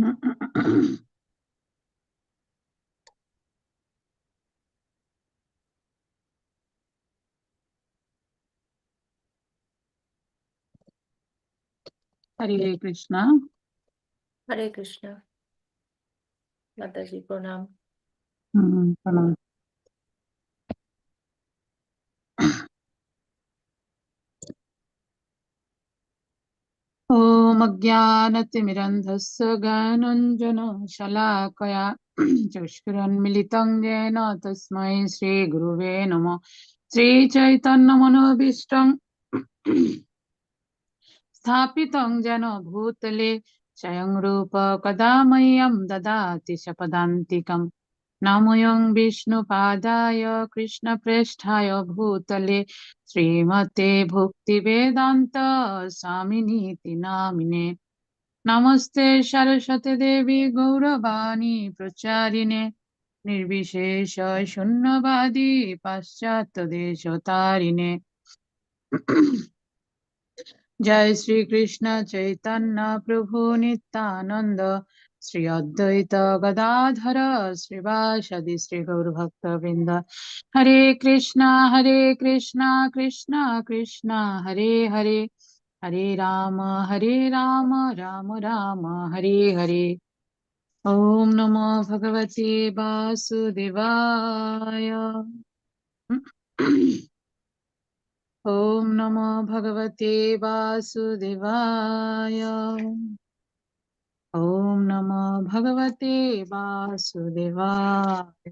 Mm-hmm. হরে কৃষ্ণ হরে কৃষ্ণ মাতাজি প্রণাম হুম, প্রণাম। ॐ अज्ञानतिमिरन्धस्य ज्ञानञ्जनशलाकया चक्षुरुन्मिलितं येन तस्मै श्रीगुरुवे नमः श्रीचैतन्यमनोभीष्टं स्थापितं येन भूतले स्वयं रूप कदा मह्यं ददाति शपदान्तिकम् नमोऽयं विष्णुपादाय कृष्णप्रेष्ठाय भूतले श्रीमते भक्तिवेदान्त स्वामिनीति नामिने नमस्ते सरस्वती देवी गौरवाणी प्रचारिणे निर्विशेष शून्यवादी पाश्चात्यदेशतारिणे जय श्री জয় শ্রীকৃষ্ণ চৈতন্য প্রভু নিত্যানন্দ শ্রী অদ্বৈত গদাধর শ্রীবাসদি শ্রী গৌরভক্তবৃন্দ হরে কৃষ্ণ হরে কৃষ্ণ কৃষ্ণ কৃষ্ণ হরে হরে হরে রাম হরে রাম রাম রাম হরে হরে ॐ नमो भगवते वासुदेवाय ॐ नमो भगवते वासुदेवाय ॐ नमो भगवते বাসুদেবায়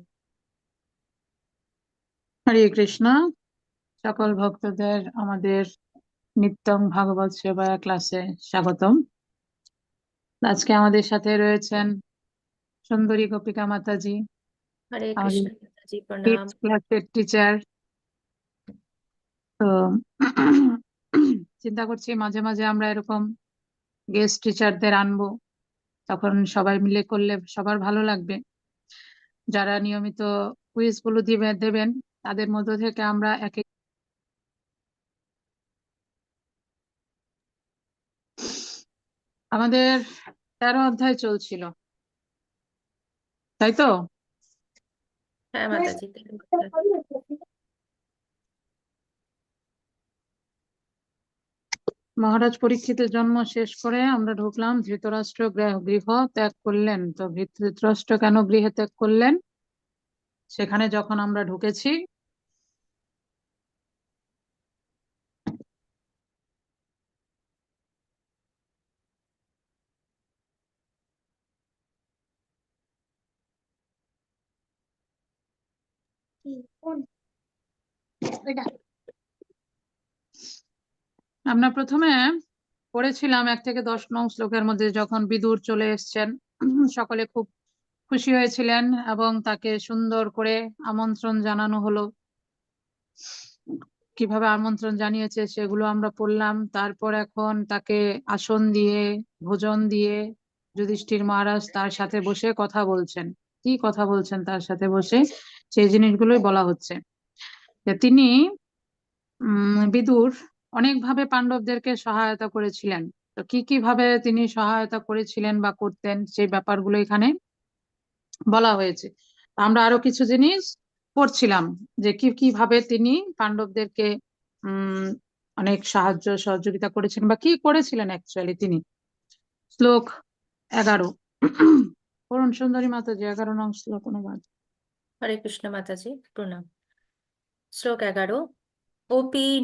হরে কৃষ্ণ সকল ভক্তদের আমাদের নিত্যম ভাগবত সেবা ক্লাসে স্বাগতম আজকে আমাদের সাথে রয়েছেন সুন্দরী গোপিকা মাতাজি হরে আমাদের কৃষ্ণ মাতাজি প্রণাম ফিফথ ক্লাসের টিচার তো চিন্তা করছি মাঝে মাঝে আমরা এরকম গেস্ট টিচারদের আনব। তখন সবাই মিলে করলে সবার ভালো লাগবে। যারা নিয়মিত কুইজগুলো দিবে, দেবেন, তাদের মধ্য থেকে আমরা এক এক আমাদের তেরো অধ্যায় চলছিল। তাই তো? হ্যাঁ মাতাজি মহারাজ পরীক্ষিতের জন্ম শেষ করে আমরা ঢুকলাম, ধৃতরাষ্ট্র গৃহ ত্যাগ করলেন। তো ধৃতরাষ্ট্র কেন গৃহে ত্যাগ করলেন? সেখানে যখন আমরা ঢুকেছি আমরা প্রথমে পড়েছিলাম এক থেকে দশ নং শ্লোকের মধ্যে যখন বিদুর চলে এসছেন, সকলে খুব খুশি হয়েছিলেন এবং তাকে সুন্দর করে আমন্ত্রণ জানানো হলো। কীভাবে আমন্ত্রণ জানিয়েছে সেগুলো আমরা পড়লাম। তারপর এখন তাকে আসন দিয়ে, ভোজন দিয়ে যুধিষ্ঠির মহারাজ তার সাথে বসে কথা বলছেন। কি কথা বলছেন তার সাথে বসে? সেই জিনিসগুলোই বলা হচ্ছে। তিনি, উম, বিদুর অনেকভাবে পাণ্ডবদেরকে সহায়তা করেছিলেন। তো কি কি ভাবে তিনি সহায়তা করেছিলেন বা করতেন সেই ব্যাপারগুলো এখানে বলা হয়েছে। আমরা আরও কিছু জিনিস পড়ছিলাম যে কি, কীভাবে তিনি পাণ্ডবদেরকে, উম, অনেক সাহায্য, সহযোগিতা করেছেন বা কি করেছিলেন অ্যাকচুয়ালি তিনি। শ্লোক এগারো। পড়ুন সুন্দরী মাতাজি, এগারো নং শ্লোক অনুবাদ। হরে কৃষ্ণ মাতাজি, প্রণাম। শ্লোক এগারো। অপি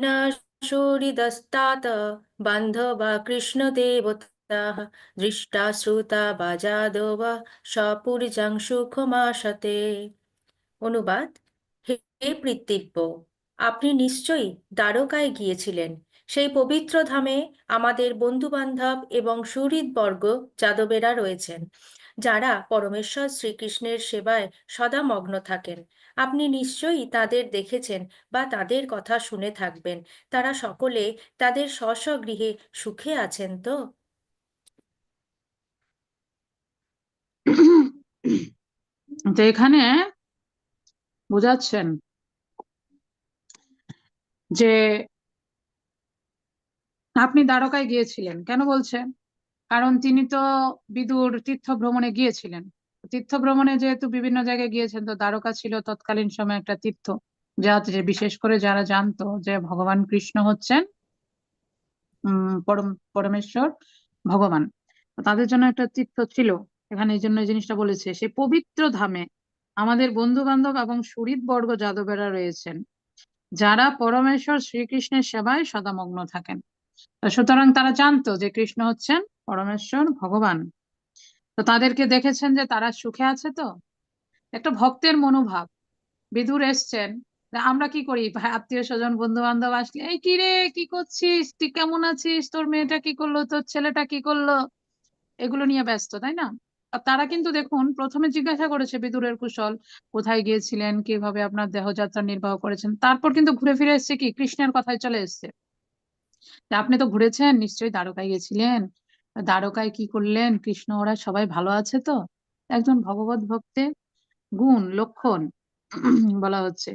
বা অনুবাদ হে পৃথিব্য, আপনি নিশ্চয়ই দ্বারকায় গিয়েছিলেন। সেই পবিত্র ধামে আমাদের বন্ধু বান্ধব এবং সুহৃদবর্গ যাদবেরা রয়েছেন। যারা পরমেশ্বর শ্রীকৃষ্ণের সেবায় সদা মগ্ন থাকেন। আপনি নিশ্চয়ই তাদের দেখেছেন বা তাদের কথা শুনে থাকবেন। তারা সকলে তাদের স্ব গৃহে সুখে আছেন তো? তো এখানে বোঝাচ্ছেন যে আপনি দ্বারকায় গিয়েছিলেন। কেন বলছেন? কারণ তিনি তো বিদুর তীর্থ ভ্রমণে গিয়েছিলেন। তীর্থ ভ্রমণে যেহেতু বিভিন্ন জায়গায় গিয়েছেন, তো দ্বারকা ছিল তৎকালীন সময় একটা তীর্থ, যা যে বিশেষ করে যারা জানতো যে ভগবান কৃষ্ণ হচ্ছেন পরম, পরমেশ্বর ভগবান। তাদের জন্য একটা তীর্থ ছিল। এখানে এই জন্য এই জিনিসটা বলেছে, সে পবিত্র ধামে আমাদের বন্ধু বান্ধব এবং সুরিত বর্গ যাদবেরা রয়েছেন, যারা পরমেশ্বর শ্রীকৃষ্ণের সেবায় সদামগ্ন থাকেন। সুতরাং তারা জানতো যে কৃষ্ণ হচ্ছেন পরমেশ্বর, ভগবান। তো তাদেরকে দেখেছেন যে তারা সুখে আছে তো? একটা ভক্তের মনোভাব। বিদুর এসছেন আমরা কি করি? আত্মীয় স্বজন বন্ধু বান্ধব আসলে, এই কি রে? কি করছিস? তুই কেমন আছিস? তোর মেয়েটা কি করল? তোর ছেলেটা কি করল? এগুলো নিয়ে ব্যস্ত, তাই না? তারা কিন্তু দেখুন, প্রথমে জিজ্ঞাসা করেছে বিদুরের কুশল, কোথায় গিয়েছিলেন? কীভাবে আপনার দেহযাত্রা নির্বাহ করেছেন? তারপর কিন্তু ঘুরে ফিরে এসছে কি? কৃষ্ণের কথায় চলে এসছে। আপনি তো ঘুরেছেন? নিশ্চয়ই দ্বারকায় গেছিলেন? দ্বারকায় কি করলেন? কৃষ্ণ, ওরা সবাই ভালো আছে তো? একজন ভগবত ভক্তের গুণ, লক্ষণ, বলা হচ্ছে।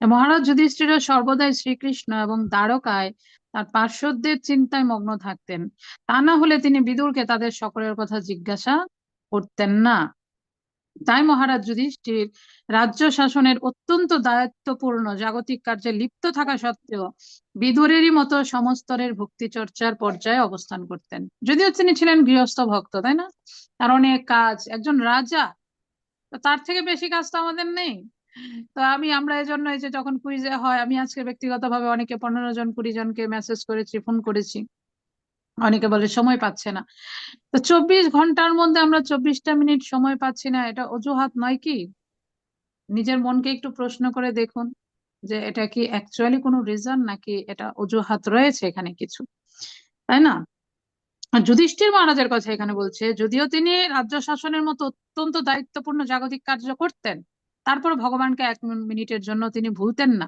মহারাজ যুধিষ্ঠির সর্বদাই শ্রীকৃষ্ণ এবং দ্বারকায় তার পার্শ্বদের চিন্তায় মগ্ন থাকতেন। তা না হলে তিনি বিদুরকে তাদের সকলের কথা জিজ্ঞাসা করতেন না। তাই মহারাজ যুধিষ্ঠির, রাজ্য শাসনের অত্যন্ত দায়িত্বপূর্ণ জাগতিক কার্যে লিপ্ত থাকা সত্ত্বেও বিদুরেরই মতো সমস্তরের ভক্তি চর্চার পর্যায়ে অবস্থান করতেন। যদিও তিনি ছিলেন গৃহস্থ ভক্ত, তাই না? তার অনেক কাজ, একজন রাজা তার থেকে বেশি কাজ তো আমাদের নেই। তো আমি, আমরা এই জন্য এই যে যখন কুইজে হয়, আমি আজকে ব্যক্তিগতভাবে অনেকে পনেরো জন, কুড়ি জনকে মেসেজ করেছি ফোন করেছি। অনেকে বলে সময় পাচ্ছে না। তো চব্বিশ ঘণ্টার মধ্যে আমরা চব্বিশটা মিনিট সময় পাচ্ছি না, এটা অজুহাত নয় কি? নিজের মনকে একটু প্রশ্ন করে দেখুন যে এটা কি অ্যাকচুয়ালি কোনো রিজন নাকি এটা অজুহাত রয়েছে এখানে কিছু? তাই না? যুধিষ্ঠির মহারাজের কথা এখানে বলছে, যদিও তিনি রাজ্য শাসনের মতো অত্যন্ত দায়িত্বপূর্ণ জাগতিক কার্য করতেন, তারপর ভগবানকে এক মিনিটের জন্য তিনি ভুলতেন না।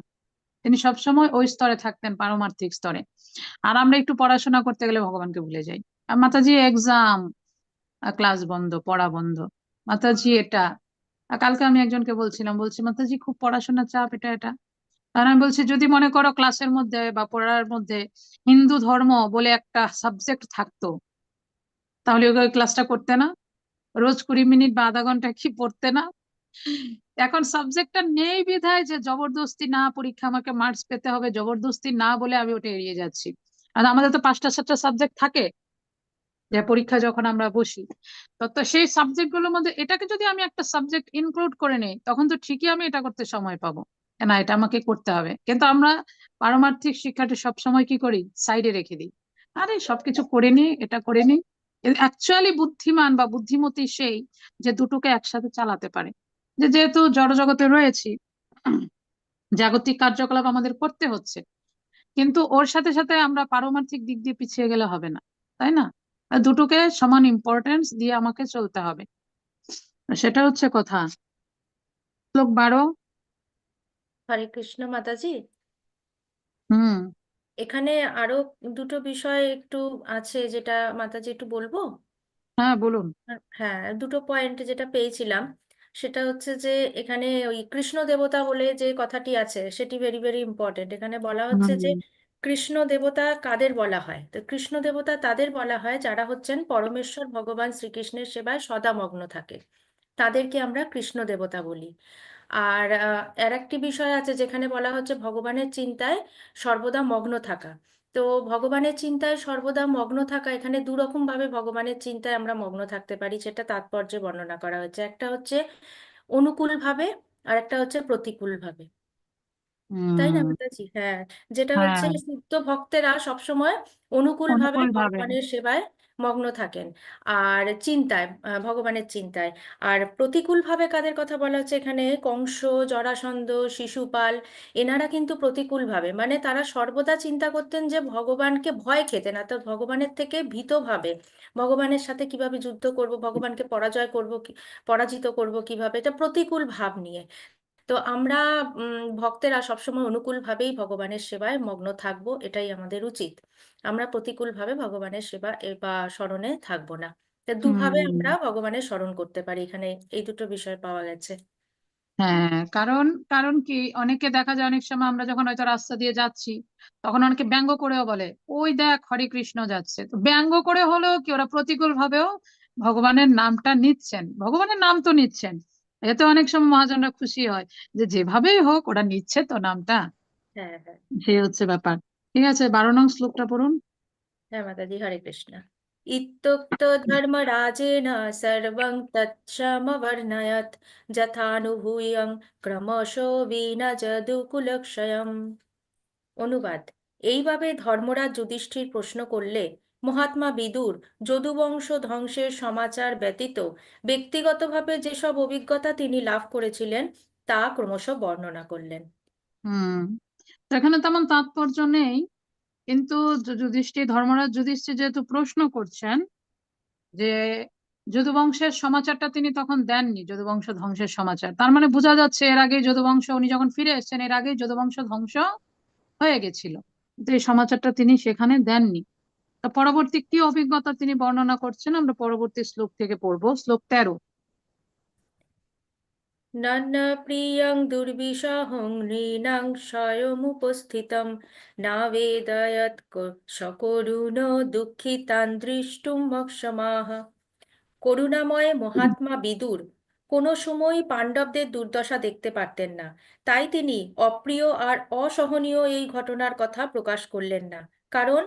তিনি সবসময় ওই স্তরে থাকতেন, পারমার্থিক স্তরে। আর আমরা একটু পড়াশোনা করতে গেলে ভগবানকে ভুলে যাই। আর মাতাজি এক্সাম ক্লাস বন্ধ, পড়া বন্ধ। মাতাজি, এটা। কালকে আমি একজনকে বলছিলাম, বলছি, মাতাজি, খুব পড়াশোনার চাপ, এটা এটা। আর আমি বলছি, যদি মনে করো ক্লাসের মধ্যে বা পড়ার মধ্যে হিন্দু ধর্ম বলে একটা সাবজেক্ট থাকতো, তাহলে ওই ক্লাসটা করতে না? রোজ কুড়ি মিনিট বা আধা ঘণ্টা কি পড়তে না? এখন সাবজেক্টটা নেই বিধায় যে জবরদস্তি না পরীক্ষা আমাকে মার্কস পেতে হবে, জবরদস্তি না বলে আমি ওটা এড়িয়ে যাচ্ছি। আর আমাদের তো পাঁচটা, সাতটা সাবজেক্ট থাকে যে পরীক্ষা যখন আমরা বসি। তো সেই সাবজেক্টগুলোর মধ্যে এটাকে যদি আমি একটা সাবজেক্ট ইনক্লুড করে নিই, তখন তো ঠিকই আমি এটা করতে সময় পাবো। না, এটা আমাকে করতে হবে। কিন্তু আমরা পারমার্থিক শিক্ষাটা সবসময় কি করি? সাইডে রেখে দিই। আরে, সবকিছু করে নি, এটা করে নি। অ্যাকচুয়ালি বুদ্ধিমান বা বুদ্ধিমতী সেই যে দুটোকে একসাথে চালাতে পারে। যে যেহেতু জড়জগতে রয়েছি জাগতিক কার্যকলাপ আমাদের করতে হচ্ছে। কিন্তু ওর সাথে সাথে আমরা পারমার্থিক দিক দিয়ে পিছিয়ে গেলে হবে না তাই না? দুটোকে সমান ইম্পর্টেন্স দিয়ে আমাকে চলতে হবে। সেটা হচ্ছে কথা। শ্লোক বারো। হরে কৃষ্ণ মাতাজি। হুম। এখানে আরও দুটো বিষয় একটু আছে যেটা মাতাজি একটু বলব? হ্যাঁ বলুন। হ্যাঁ দুটো পয়েন্ট যেটা পেয়েছিলাম। সেটা হচ্ছে যে এখানে ওই কৃষ্ণ দেবতা বলে যে কথাটি আছে সেটি ভেরি ভেরি ইম্পর্টেন্ট এখানে বলা হচ্ছে যে কৃষ্ণ দেবতা কাদের বলা হয়? তো কৃষ্ণ দেবতা তাদের বলা হয় যারা হচ্ছেন পরমেশ্বর ভগবান শ্রীকৃষ্ণের সেবায় সদা মগ্ন থাকে। তাদেরকে আমরা কৃষ্ণ দেবতা বলি। আর আর একটি বিষয় আছে যেখানে বলা হচ্ছে ভগবানের চিন্তায় সর্বদা মগ্ন থাকা। তো ভগবানের চিন্তায় সর্বদা মগ্ন থাকা এখানে দু রকম ভাবে ভগবানের চিন্তায় আমরা মগ্ন থাকতে পারি সেটা তাৎপর্যে বর্ণনা করা হয়েছে। একটা হচ্ছে অনুকূল ভাবে আর একটা হচ্ছে প্রতিকূল ভাবে। তাই না মাতাজি হ্যাঁ যেটা হচ্ছে হ্যাঁ। শুদ্ধ ভক্তেরা সবসময় অনুকূলভাবে অনুকূল ভাবে। ভগবানের সেবায় মগ্ন থাকেন। আর চিন্তায় ভগবানের চিন্তায়। আর প্রতিকূলভাবে কাদের কথা বলা হচ্ছে এখানে? কংস, জরাসন্ধ, শিশুপাল, এনারা কিন্তু প্রতিকূলভাবে। মানে তারা সর্বদা চিন্তা করতেন যে ভগবানকে ভয় খেতেন। অর্থাৎ ভগবানের থেকে ভীতভাবে। ভগবানের সাথে কীভাবে যুদ্ধ করব? ভগবানকে পরাজয় করব পরাজিত করব কীভাবে? এটা প্রতিকূল ভাব নিয়ে। তো আমরা ভক্তেরা সবসময় অনুকূলভাবেই ভগবানের সেবায় মগ্ন থাকব। এটাই আমাদের উচিত। আমরা প্রতিকূলভাবে ভগবানের সেবা এ বা স্মরণে থাকব না। তা দুভাবে হুম। আমরা ভগবানের স্মরণ করতে পারি। এখানে এই দুটো বিষয় পাওয়া গেছে। হ্যাঁ কারণ কারণ কি অনেকে দেখা যায় অনেক সময় আমরা যখন হয়তো রাস্তা দিয়ে যাচ্ছি তখন অনেকে ব্যঙ্গ করেও বলে ওই দেখ হরে কৃষ্ণ যাচ্ছে। তো ব্যঙ্গ করে হলেও কি ওরা প্রতিকূল ভাবেও ভগবানের নামটা নিচ্ছেন। ভগবানের নাম তো নিচ্ছেন। এতে অনেক সময় মহাজনরা খুশি হয় যে যেভাবেই হোক ওরা নিচ্ছে তো নামটা। হ্যাঁ হ্যাঁ। সেই হচ্ছে ব্যাপার। ঠিক আছে বারো নং শ্লোকটা পড়ুন। হ্যাঁ মাতাজি হরে কৃষ্ণ। ইত্যুক্ত ধর্মরাজেন সর্বং তৎসমবর্ণয়ৎ যথানুভূয়ং ক্রমশ বিনজদুকুলক্ষয়ম অনুবাদ। এইভাবে ধর্মরাজ যুধিষ্ঠির প্রশ্ন করলে মহাত্মা বিদুর যদুবংশ ধ্বংসের সমাচার ব্যতীত ব্যক্তিগতভাবে যেসব অভিজ্ঞতা তিনি লাভ করেছিলেন তা ক্রমশ বর্ণনা করলেন। হুম। তো এখানে তেমন তাৎপর্য নেই। কিন্তু যুধিষ্ঠির, ধর্মরাজ যুধিষ্ঠির যেহেতু প্রশ্ন করছেন যে যদুবংশের সমাচারটা তিনি তখন দেননি, যদুবংশ ধ্বংসের সমাচার। তার মানে বোঝা যাচ্ছে এর আগে যদুবংশ, উনি যখন ফিরে এসেছেন, এর আগেই যদুবংশ ধ্বংস হয়ে গেছিল। কিন্তু এই সমাচারটা তিনি সেখানে দেননি। তা পরবর্তী কি অভিজ্ঞতা তিনি বর্ণনা করছেন? আমরা পরবর্তী শ্লোক থেকে পড়ব। শ্লোক তেরো। নন প্রিয়ং দুর্বিষহং নৃণাং স্বয়মুপস্থিতম না বেদয়ৎ সকরুণ দুঃখিতান দ্রষ্টুম মক্ষমাহ করুণাময় মহাত্মা বিদুর। কোনো সময় পাণ্ডবদের দুর্দশা দেখতে পারতেন না। তাই তিনি অপ্রিয় আর অসহনীয় এই ঘটনার কথা প্রকাশ করলেন না। কারণ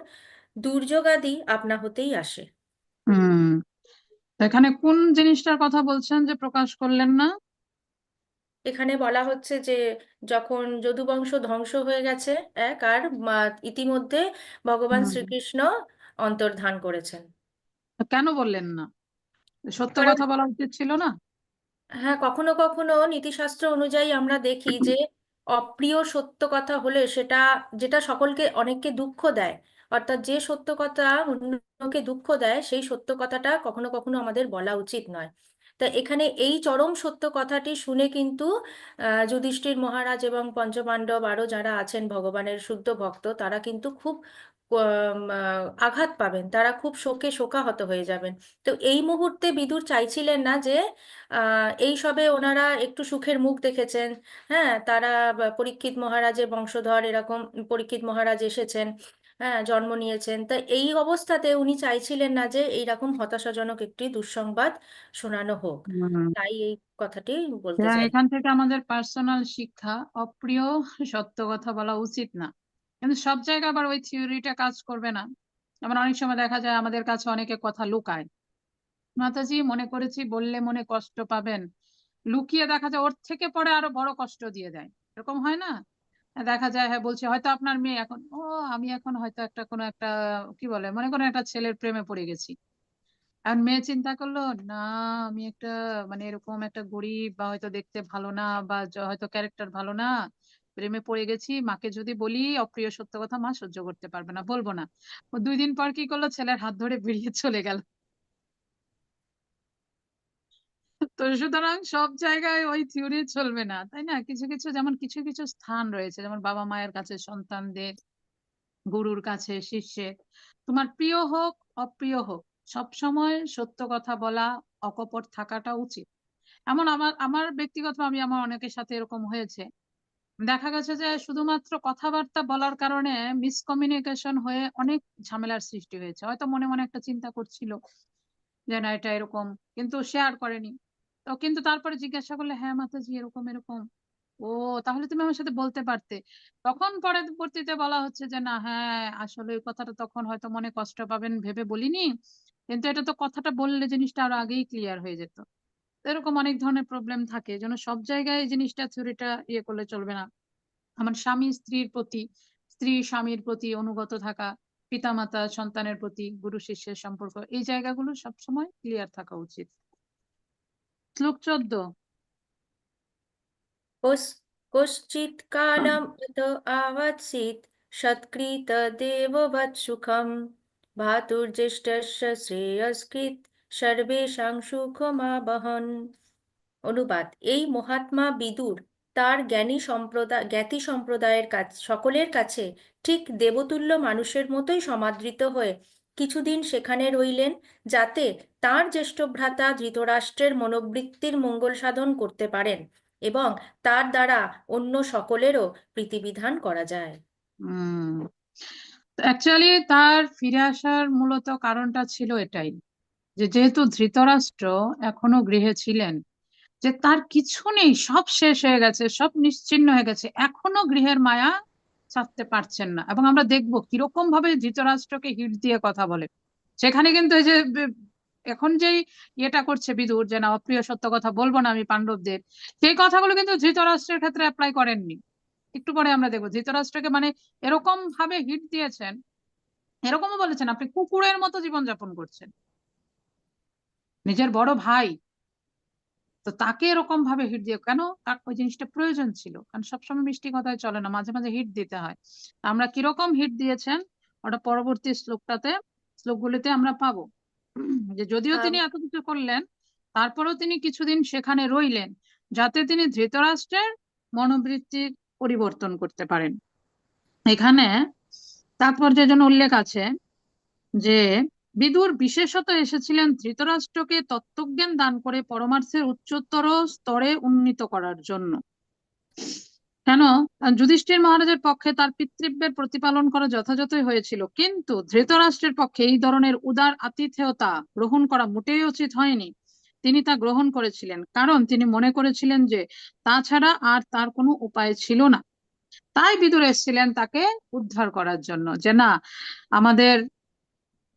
দুর্যোগাদি আপনা হতেই আসে। হুম। এখানে কোন জিনিসটার কথা বলছেন যে প্রকাশ করলেন না? এখানে বলা হচ্ছে যে যখন যদুবংশ ধ্বংস হয়ে গেছে এক আর ইতিমধ্যে ভগবান শ্রীকৃষ্ণ অন্তর্ধান করেছেন। কেন বললেন না? সত্য কথা বলা উচিত ছিল না? হ্যাঁ কখনো কখনো নীতিশাস্ত্র অনুযায়ী আমরা দেখি যে অপ্রিয় সত্য কথা হলে সেটা যেটা সকলকে অনেককে দুঃখ দেয় অর্থাৎ যে সত্য কথা অন্যকে দুঃখ দেয় সেই সত্য কথাটা কখনো কখনো আমাদের বলা উচিত নয়। তা এখানে এই চরম সত্য কথাটি শুনে কিন্তু যুধিষ্ঠির মহারাজ এবং পঞ্চপাণ্ডব আরও যারা আছেন ভগবানের শুদ্ধ ভক্ত, তারা কিন্তু খুব আঘাত পাবেন। তারা খুব শোকে শোকাহত হয়ে যাবেন। তো এই মুহূর্তে বিদুর চাইছিলেন না যে এই সবে ওনারা একটু সুখের মুখ দেখেছেন। হ্যাঁ তারা পরীক্ষিত মহারাজের বংশধর এরকম পরীক্ষিত মহারাজ এসেছেন। হ্যাঁ জন্ম নিয়েছেন। তা এই অবস্থাতে উনি চাইছিলেন না যে এইরকম হতাশাজনক একটি দুঃসংবাদ শোনানো হোক। তাই এই কথাটি বলতে চাই। এখান থেকে আমাদের পার্সোনাল শিক্ষা অপ্রিয় সত্য কথা বলা উচিত না। কিন্তু সব জায়গায় আবার ওই থিওরিটা কাজ করবে না। যেমন অনেক সময় দেখা যায় আমাদের কাছে অনেকে কথা লুকায়। মাতাজি মনে করেছি বললে মনে কষ্ট পাবেন। লুকিয়ে দেখা যায় ওর থেকে পরে আরও বড় কষ্ট দিয়ে দেয়। এরকম হয় না? দেখা যায় হ্যাঁ বলছে, হয়তো আপনার মেয়ে এখন ও, আমি এখন হয়তো একটা কোনো একটা, কি বলে, মনে করেন একটা ছেলের প্রেমে পড়ে গেছি। এখন মেয়ে চিন্তা করল, না, আমি একটা মানে এরকম একটা গরিব বা হয়তো দেখতে ভালো না বা হয়তো ক্যারেক্টার ভালো না, প্রেমে পড়ে গেছি, মাকে যদি বলি, অপ্রিয় সত্য কথা মা সহ্য করতে পারবে না, বলব না। দুই দিন পর কি করল, ছেলের হাত ধরে বেরিয়ে চলে গেল। তো সুতরাং সব জায়গায় ওই থিওরি চলবে না, তাই না? কিছু কিছু, যেমন কিছু কিছু স্থান রয়েছে, যেমন বাবা মায়ের কাছে, সন্তানদের, গুরুর কাছে, শিষ্যের। তোমার প্রিয় হোক, অপ্রিয় হোক, সব সময় সত্য কথা বলা, অকপট থাকাটা উচিত। এমন আমার আমার ব্যক্তিগত আমি, আমার অনেকের সাথে এরকম হয়েছে। দেখা গেছে যে শুধুমাত্র কথাবার্তা বলার কারণে মিসকমিউনিকেশন হয়ে অনেক ঝামেলার সৃষ্টি হয়েছে। হয়তো মনে মনে একটা চিন্তা করছিল যে না, এটা এরকম, কিন্তু শেয়ার করেনি। তো কিন্তু তারপরে জিজ্ঞাসা করলে হ্যাঁ মাতাজি, এরকম এরকম। ও, তাহলে তুমি আমার সাথে বলতে পারতে। তখন পরবর্তীতে বলা হচ্ছে যে, না হ্যাঁ আসলে ওই কথাটা তখন হয়তো মনে কষ্ট পাবেন, ভেবে বলিনি। কিন্তু এটা তো কথাটা বললে জিনিসটা আরও আগেই ক্লিয়ার হয়ে যেত। এরকম অনেক ধরনের প্রবলেম থাকে, যেন সব জায়গায় এই জিনিসটা থিওরিটা ইয়ে করলে চলবে না। আমার স্বামী স্ত্রীর প্রতি, স্ত্রী স্বামীর প্রতি অনুগত থাকা, পিতামাতা সন্তানের প্রতি, গুরু শিষ্যের সম্পর্ক, এই জায়গাগুলো সবসময় ক্লিয়ার থাকা উচিত। শ্লোক চোদ্দ। কালম ইত আবাৎসিত সৎকৃত দেবভৎ সুখম ভাতুর্জ্যেষ্ঠস্য শ্রেয়স্কৃত সর্বেশাং সুখমাবহন অনুবাদ এই মহাত্মা বিদুর তার জ্ঞানী সম্প্রদায় জ্ঞাতি সম্প্রদায়ের কাছ, সকলের কাছে ঠিক দেবতুল্য মানুষের মতোই সমাদৃত হয়ে কিছুদিন সেখানে রইলেন যাতে তার জ্যেষ্ঠ ভ্রাতা ধৃতরাষ্ট্রের মনোবৃত্তির মঙ্গল সাধন করতে পারেন এবং তার দ্বারা অন্য সকলেরও প্রীতিবিধান করা যায়। অ্যাকচুয়ালি তার ফিরে আসার মূলত কারণটা ছিল এটাই যে যেহেতু ধৃতরাষ্ট্র এখনও গৃহে ছিলেন, যে তার কিছু নেই, সব শেষ হয়ে গেছে, সব নিশ্চিহ্ন হয়ে গেছে, এখনও গৃহের মায়া ছাড়তে পারছেন না। এবং আমরা দেখব কীরকম ভাবে ধৃতরাষ্ট্রকে হিট দিয়ে কথা বলে। সেখানে কিন্তু এই যে এখন যেই ইয়েটা করছে বিদুর যে না, অপ্রিয় সত্য কথা বলব না আমি পাণ্ডবদের, সেই কথাগুলো কিন্তু ধৃতরাষ্ট্রের ক্ষেত্রে অ্যাপ্লাই করেননি। একটু পরে আমরা দেখব। ধৃতরাষ্ট্রকে মানে এরকম ভাবে হিট দিয়েছেন, এরকমও বলেছেন, আপনি কুকুরের মতো জীবনযাপন করছেন। নিজের বড় ভাই তো তাকে এরকম ভাবে হিট দিয়ে কেন? তার ওই জিনিসটা প্রয়োজন ছিল। কারণ সবসময় মিষ্টি কথায় চলে না মাঝে মাঝে হিট দিতে হয়। তা আমরা কীরকম হিট দিয়েছেন? ওটা পরবর্তী শ্লোকটাতে শ্লোকগুলিতে আমরা পাবো। যে যদিও তিনি এত কিছু করলেন তারপরেও তিনি কিছুদিন সেখানে রইলেন যাতে তিনি ধৃতরাষ্ট্রের মনোবৃত্তির পরিবর্তন করতে পারেন। এখানে তাৎপর্যের জন্য উল্লেখ আছে যে বিদুর বিশেষত এসেছিলেন ধৃতরাষ্ট্রকে তত্ত্বজ্ঞান দান করে পরমার্থের উচ্চতর স্তরে উন্নীত করার জন্য। কেন? যুধিষ্ঠির মহারাজের পক্ষে তার পিতৃব্যের প্রতিপালন করা যথাযথই হয়েছিল। কিন্তু ধৃতরাষ্ট্রের পক্ষে এই ধরনের উদার আতিথেয়তা গ্রহণ করা মোটেই উচিত হয়নি। তিনি তা গ্রহণ করেছিলেন, কারণ তিনি মনে করেছিলেন যে তাছাড়া আর তার কোনো উপায় ছিল না। তাই বিদুর এসেছিলেন তাকে উদ্ধার করার জন্য যে, না, আমাদের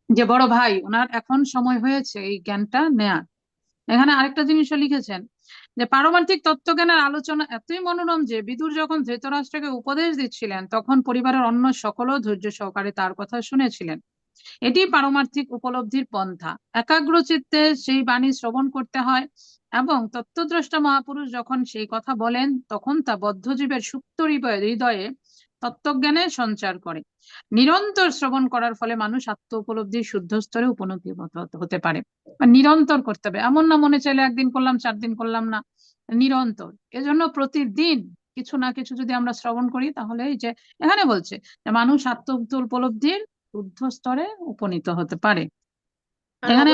যে বড় ভাই, ওনার এখন সময় হয়েছে এই জ্ঞানটা নেয়ার। এখানে আরেকটা জিনিসও লিখেছেন যে, পারমার্থিক তত্ত্বজ্ঞানের আলোচনা এতই মনোরম যে, বিদুর যখন ধৃতরাষ্ট্রকে উপদেশ দিচ্ছিলেন, তখন পরিবারের অন্য সকলও ধৈর্য সহকারে তার কথা শুনেছিলেন। এটি পারমার্থিক উপলব্ধির পন্থা। একাগ্র চিত্তে সেই বাণী শ্রবণ করতে হয় এবং তত্ত্বদ্রষ্টা মহাপুরুষ যখন সেই কথা বলেন, তখন তা বদ্ধজীবের সুপ্ত হৃদয়ে হৃদয়ে তত্ত্বজ্ঞানের সঞ্চার করে। নিরন্তর শ্রবণ করার ফলে মানুষ আত্ম উপলব্ধির শুদ্ধ স্তরে উপনীত হতে- পারে। নিরন্তর করতে হবে। এমন না মনে চাইলে একদিন করলাম চার দিন করলাম না। নিরন্তর। এজন্য প্রতিদিন কিছু না কিছু যদি আমরা শ্রবণ করি তাহলে এই যে এখানে বলছে যে মানুষ আত্ম উপলব্ধির শুদ্ধ স্তরে উপনীত হতে পারে। এখানে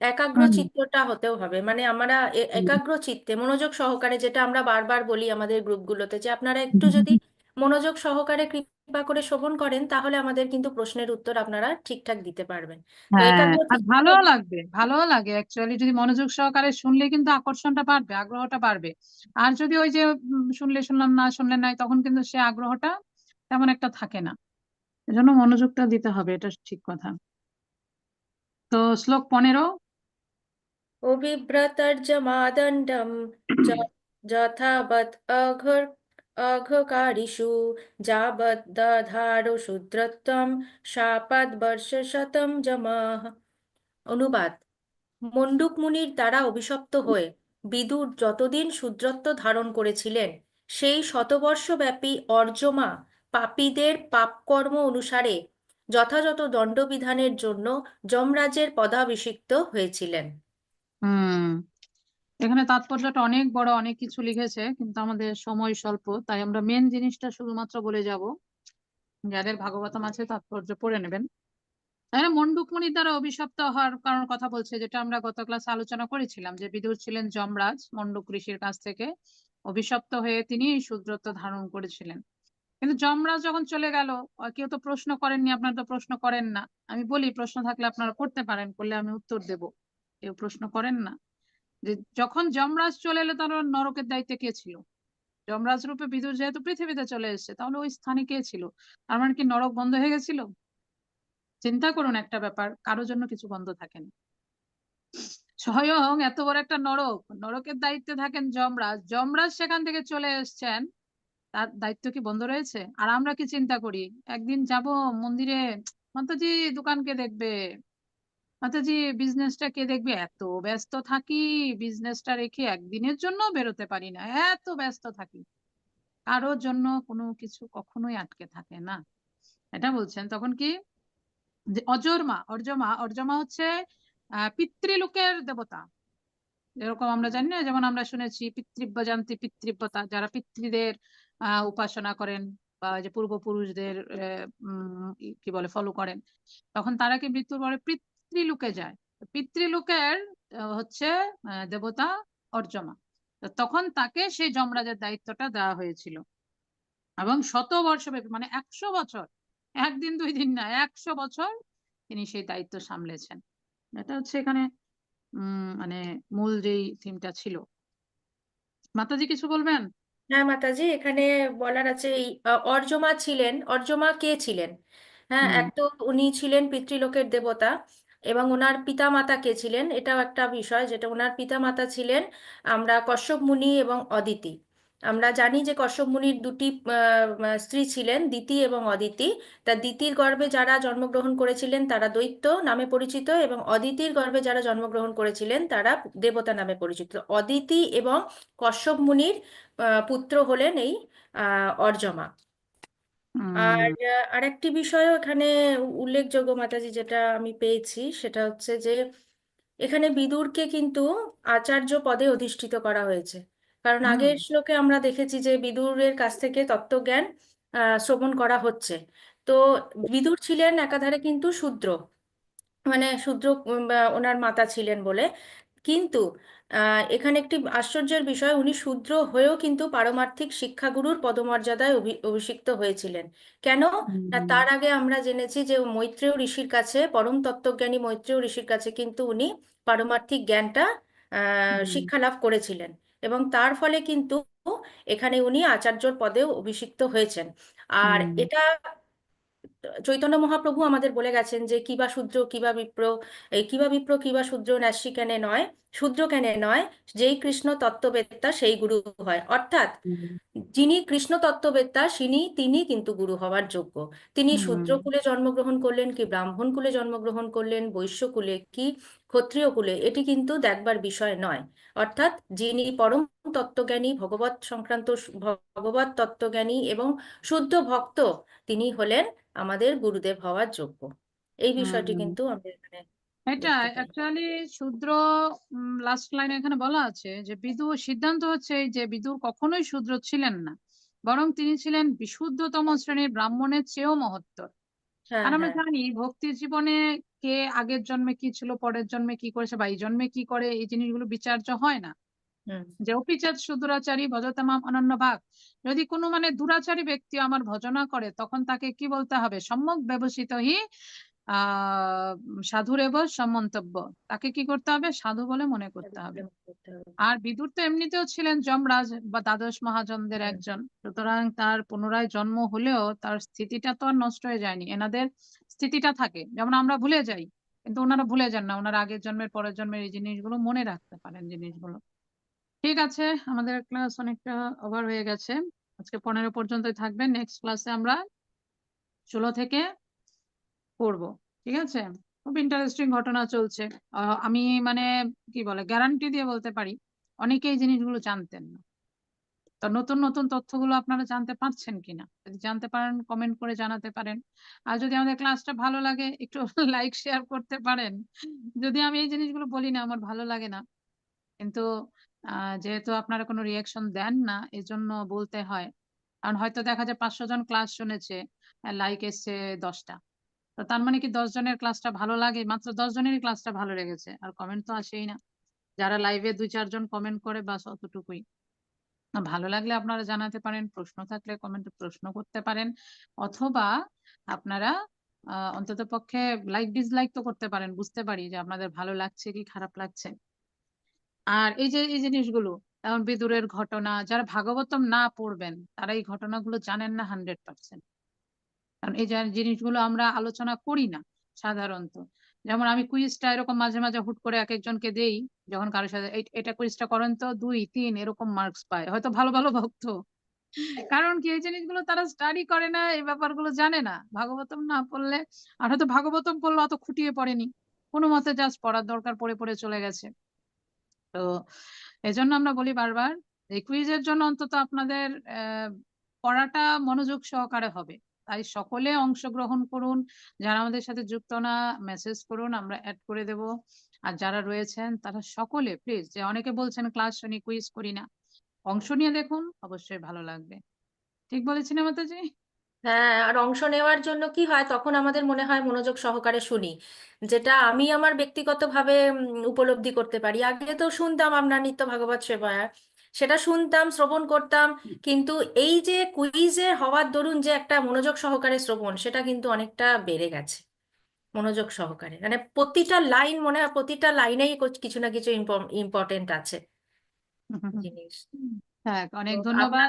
একাগ্র চিত্তটা হতেও হবে। মানে আমরা একাগ্র চিত্তে মনোযোগ সহকারে যেটা আমরা বারবার বলি আমাদের গ্রুপগুলোতে যে আপনারা একটু যদি মনোযোগ সহকারে কৃপা করে শ্রবণ করেন তাহলে আমাদের কিন্তু প্রশ্নের উত্তর আপনারা ঠিকঠাক দিতে পারবেন। তো হ্যাঁ একাগ্র আর ভালোও লাগবে ভালোও লাগে অ্যাকচুয়ালি যদি মনোযোগ সহকারে শুনলে কিন্তু আকর্ষণটা বাড়বে আগ্রহটা বাড়বে। আর যদি ওই যে উম, শুনলে শুনলাম না শুনলে নাই তখন কিন্তু সে আগ্রহটা তেমন একটা থাকে না। এজন্য মনোযোগটা দিতে হবে এটা ঠিক কথা। তো শ্লোক পনেরো। অবিভ্রতর্জমাদণ্ডম যথাবৎ অঘর অঘকারিষু যাবৎ দধারো শূদ্রত্বম শাপাদ বর্ষশতম জমাহ অনুবাদ মণ্ডুক মুনির দ্বারা অভিশপ্ত হয়ে বিদুর যতদিন শূদ্রত্ব ধারণ করেছিলেন, সেই শতবর্ষব্যাপী অর্জমা পাপীদের পাপকর্ম অনুসারে যথাযথ দণ্ডবিধানের জন্য যমরাজের পদাভিষিক্ত হয়েছিলেন। এখানে তাৎপর্যটা অনেক বড়, অনেক কিছু লিখেছে, কিন্তু আমাদের সময় স্বল্প, তাই আমরা মেন জিনিসটা শুধুমাত্র বলে যাব। যাদের ভাগবতম আছে তাৎপর্য পড়ে নেবেন। এখানে মন্ডুক দ্বারা অভিশপ্ত হওয়ার কারণ কথা বলছে, যেটা আমরা গত ক্লাসে আলোচনা করেছিলাম, যে বিদুর ছিলেন যমরাজ, মন্ডুক ঋষির কাছ থেকে অভিশপ্ত হয়ে তিনি এই শূদ্রত্ব ধারণ করেছিলেন। কিন্তু যমরাজ যখন চলে গেল কেউ তো প্রশ্ন করেননি, আপনারা তো প্রশ্ন করেন না। আমি বলি, প্রশ্ন থাকলে আপনারা করতে পারেন, করলে আমি উত্তর দেব। কেউ প্রশ্ন করেন না। যে যখন যমরাজ চলে এলো, তাহলে নরকের দায়িত্বে কে ছিল? যমরাজ রূপে বিদুর যেহেতু পৃথিবীতে চলে এসেছে, তাহলে ওই স্থানে কে ছিল? তার মানে কি নরক বন্ধ হয়ে গেছিল? চিন্তা করুন একটা ব্যাপার, কারোর জন্য কিছু বন্ধ থাকে না। স্বয়ং এত বড় একটা নরক, নরকের দায়িত্বে থাকেন যমরাজ যমরাজ সেখান থেকে চলে এসেছেন, তার দায়িত্ব কি বন্ধ রয়েছে? আর আমরা কি চিন্তা করি? একদিন যাব মন্দিরে, মাতাজি দোকান কে দেখবে মাতাজি বিজনেসটা কে দেখবে এত ব্যস্ত থাকি বিজনেসটা রেখে একদিনের জন্য বেরোতে পারি না, এত ব্যস্ত থাকি। কারোর জন্য কোনো কিছু কখনোই আটকে থাকে না। এটা বলছেন তখন কি? অজর্মা, অর্জমা অর্জমা হচ্ছে পিতৃলোকের দেবতা। এরকম আমরা জানি না, যেমন আমরা শুনেছি পিতৃব্য জানতি পিতৃব্যতা, যারা পিতৃদের উপাসনা করেন বা যে পূর্বপুরুষদের কি বলে ফলো করেন, তখন তারা কি মৃত্যুর পরে পিতৃলোকে যায়। পিতৃলোকের হচ্ছে দেবতা অর্জমা। তো তখন তাকে সেই যমরাজের দায়িত্বটা দেওয়া হয়েছিল। এবং শত বর্ষ ব্যাপী মানে একশো বছর একদিন দুই দিন না একশো বছর তিনি সেই দায়িত্ব সামলেছেন। এটা হচ্ছে এখানে মানে মূল যেই থিমটা ছিল। মাতাজি কিছু বলবেন? হ্যাঁ মাতাজি এখানে বলার আছে এই অর্জমা ছিলেন। অর্জমা কে ছিলেন? হ্যাঁ এক তো উনি ছিলেন পিতৃলোকের দেবতা। এবং ওনার পিতামাতা কে ছিলেন? এটাও একটা বিষয় যেটা ওনার পিতামাতা ছিলেন আমরা কশ্যপ মুনি এবং অদিতি। আমরা জানি যে কশ্যপ মুনির দুটি স্ত্রী ছিলেন দিতি এবং অদিতি। তা দিতির গর্ভে যারা জন্মগ্রহণ করেছিলেন তারা দৈত্য নামে পরিচিত এবং অদিতির গর্ভে যারা জন্মগ্রহণ করেছিলেন তারা দেবতা নামে পরিচিত। অদিতি এবং কশ্যপ মুনির পুত্র হলেন এই আহ, অর্যমা আর হুম। আহ, আরেকটি বিষয়ও এখানে উল্লেখযোগ্য মাতাজি যেটা আমি পেয়েছি সেটা হচ্ছে যে এখানে বিদুরকে কিন্তু আচার্য পদে অধিষ্ঠিত করা হয়েছে। কারণ হুম। আগের শ্লোকে আমরা দেখেছি যে বিদুরের কাছ থেকে তত্ত্বজ্ঞান আহ, শ্রবণ করা হচ্ছে। তো বিদুর ছিলেন একাধারে কিন্তু শূদ্র। মানে শূদ্র উম, বা ওনার মাতা ছিলেন বলে। কিন্তু এখানে একটি আশ্চর্যের বিষয় উনি শূদ্র হয়েও কিন্তু পারমার্থিক শিক্ষাগুরুর পদমর্যাদায় অভি- অভিষিক্ত হয়েছিলেন। কেন? না তার আগে আমরা জেনেছি যে মৈত্রেয় ঋষির কাছে পরম তত্ত্বজ্ঞানী মৈত্রেয় ঋষির কাছে কিন্তু উনি পারমার্থিক জ্ঞানটা আহ, শিক্ষা লাভ করেছিলেন এবং তার ফলে কিন্তু এখানে উনি আচার্যর পদেও অভিষিক্ত হয়েছেন। আর এটা চৈতন্য মহাপ্রভু আমাদের বলে গেছেন যে কিবা শূদ্র কিবা বিপ্র এই কিবা বিপ্র কিবা শূদ্র ন্যাসী কেনে নয় শূদ্র কেনে নয় যেই কৃষ্ণ তত্ত্ববেত্তা সেই গুরু হয়। অর্থাৎ যিনি কৃষ্ণ তত্ত্ববেত্তা তিনি তিনি কিন্তু গুরু হওয়ার যোগ্য। তিনি শূদ্র কুলে জন্মগ্রহণ করলেন কি ব্রাহ্মণ কুলে জন্মগ্রহণ করলেন বৈশ্য কুলে কি ক্ষত্রিয় কুলে এটি কিন্তু দেখবার বিষয় নয়। অর্থাৎ যিনি পরম তত্ত্বজ্ঞানী ভগবত সংক্রান্ত ভগবত তত্ত্বজ্ঞানী এবং শুদ্ধ ভক্ত তিনি হলেন আমাদের গুরুদেব হওয়ার যোগ্য। এই বিষয়টি কিন্তু আমরা এখানে এটা অ্যাকচুয়ালি শূদ্র লাস্ট লাইনে এখানে বলা আছে যে বিদুর সিদ্ধান্ত হচ্ছে এই যে বিদুর কখনোই শূদ্র ছিলেন না। বরং তিনি ছিলেন বিশুদ্ধতম শ্রেণির ব্রাহ্মণের চেয়েও মহত্তর। হ্যাঁ আর আমরা হ্যাঁ। জানি ভক্তি জীবনে কে আগের জন্মে কি ছিল পরের জন্মে কি করেছে বা এই জন্মে কি করে এই জিনিসগুলো বিচার্য হয় না। যে অপিচাত সুদুরাচারী ভজতামাম অনন্য ভাগ। যদি কোনো মানে দুরাচারী ব্যক্তি আমার ভজনা করে তখন তাকে কি বলতে হবে? সম্যক ব্যবসিত হি আহ সাধুরেব সম্মন্তব্য। তাকে কি করতে হবে? সাধু বলে মনে করতে হবে। আর বিদুর তো এমনিতেও ছিলেন যমরাজ বা দ্বাদশ মহাজনদের একজন। সুতরাং তার পুনরায় জন্ম হলেও তার স্থিতিটা তো আর নষ্ট হয়ে যায়নি। এনাদের স্থিতিটা থাকে। যেমন আমরা ভুলে যাই, কিন্তু ওনারা ভুলে যান না। ওনারা আগের জন্মের, পরের জন্মের এই জিনিসগুলো মনে রাখতে পারেন জিনিসগুলো। ঠিক আছে, আমাদের ক্লাস অনেকটা ওভার হয়ে গেছে। আজকে পনেরো পর্যন্তই থাকবে। নেক্সট ক্লাসে আমরা ষোলো থেকে পড়ব। ঠিক আছে? খুব ইন্টারেস্টিং ঘটনা চলছে। আমি মানে কি বলে গ্যারান্টি দিয়ে বলতে পারি অনেকে এই জিনিসগুলো জানতেন না। তো নতুন নতুন তথ্যগুলো আপনারা জানতে পারছেন কিনা? যদি জানতে পারেন কমেন্ট করে জানাতে পারেন। আর যদি আমাদের ক্লাসটা ভালো লাগে, একটু লাইক শেয়ার করতে পারেন। যদি আমি এই জিনিসগুলো বলি না, আমার ভালো লাগে না। কিন্তু যেহেতু আপনারা কোনো রিয়াকশন দেন না, এজন্য বলতে হয়। কারণ হয়তো দেখা যায় পাঁচশো জন ক্লাস শুনেছে লাইক এসছে দশটা। তো তার মানে কি দশ জনের ক্লাসটা ভালো লাগে? মাত্র দশ জনেরই ক্লাসটা ভালো লেগেছে। আর কমেন্ট তো আসেই না। যারা লাইভে দুই চারজন কমেন্ট করে, বাস অতটুকুই। ভালো লাগলে আপনারা জানাতে পারেন, প্রশ্ন থাকলে কমেন্টে প্রশ্ন করতে পারেন, অথবা আপনারা অন্তত পক্ষে লাইক ডিসলাইক তো করতে পারেন, বুঝতে পারি যে আপনাদের ভালো লাগছে কি খারাপ লাগছে। আর এই যে, এই জিনিসগুলো যেমন বিদুরের ঘটনা, যারা ভাগবতম না পড়বেন, তারা এই ঘটনাগুলো জানেন না হান্ড্রেড পার্সেন্ট কারণ এই জিনিসগুলো আমরা আলোচনা করি না, সাধারণত। যেমন আমি কুইজটা এরকম মাঝে মাঝে হুট করে এক একজনকে দেই যখন কারোর সাথে "এই- এটা কুইজটা করেন তো দুই, তিন এরকম মার্কস পায়। হয়তো ভালো ভালো ভক্ত। কারণ কি এই জিনিসগুলো তারা স্টাডি করে না, এই ব্যাপারগুলো জানে না। ভাগবতম না পড়লে, আর হয়তো ভাগবতম পড়লে অত খুঁটিয়ে পড়েনি। কোনো মতে জাস্ট পড়ার দরকার পড়ে পড়ে চলে গেছে। তো এজন্য আমরা বলি বারবার, এই কুইজের জন্য অন্তত আপনাদের পড়াটা মনোযোগ সহকারে হবে। তাই সকলে অংশগ্রহণ করুন। যারা আমাদের সাথে যুক্ত না মেসেজ করুন, আমরা অ্যাড করে দেব। আর যারা রয়েছেন, তারা সকলে প্লিজ যে অনেকে বলছেন ক্লাস শুনি কুইজ করি না। অংশ নিয়ে দেখুন, অবশ্যই ভালো লাগবে। ঠিক বলেছি না মাতাজি হ্যাঁ আর অংশ নেওয়ার জন্য কি হয়, তখন আমাদের মনে হয় মনোযোগ সহকারে শুনি। যেটা আমি আমার ব্যক্তিগতভাবে উপলব্ধি করতে পারি। আগে তো শুনতাম আপনার নিত্য ভাগবত সেবায়, সেটা শুনতাম, শ্রবণ করতাম, কিন্তু এই যে কুইজে হওয়ার দরুন যে একটা মনোযোগ সহকারে শ্রবণ, সেটা কিন্তু অনেকটা বেড়ে গেছে। মনোযোগ সহকারে। মানে প্রতিটা লাইন মনে হয় প্রতিটা লাইনেই কিছু না কিছু ইম্পর্টেন্ট আছে জিনিস। হ্যাঁ অনেক ধন্যবাদ।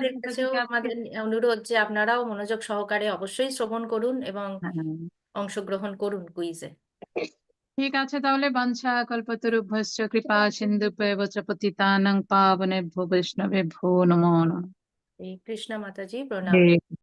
আমাদের অনুরোধ যে আপনারাও মনোযোগ সহকারে অবশ্যই শ্রবণ করুন এবং হ্যাঁ। অংশগ্রহণ করুন কুইজে ঠিক আছে তাহলে বাঞ্ছা কল্পতরুভ্যশ্চ কৃপা সিন্ধুভ্যেব চ পতিতানাং পাবনেভ্যো বৈষ্ণবেভ্যো নমো কৃষ্ণা মাতাজি প্রণাম।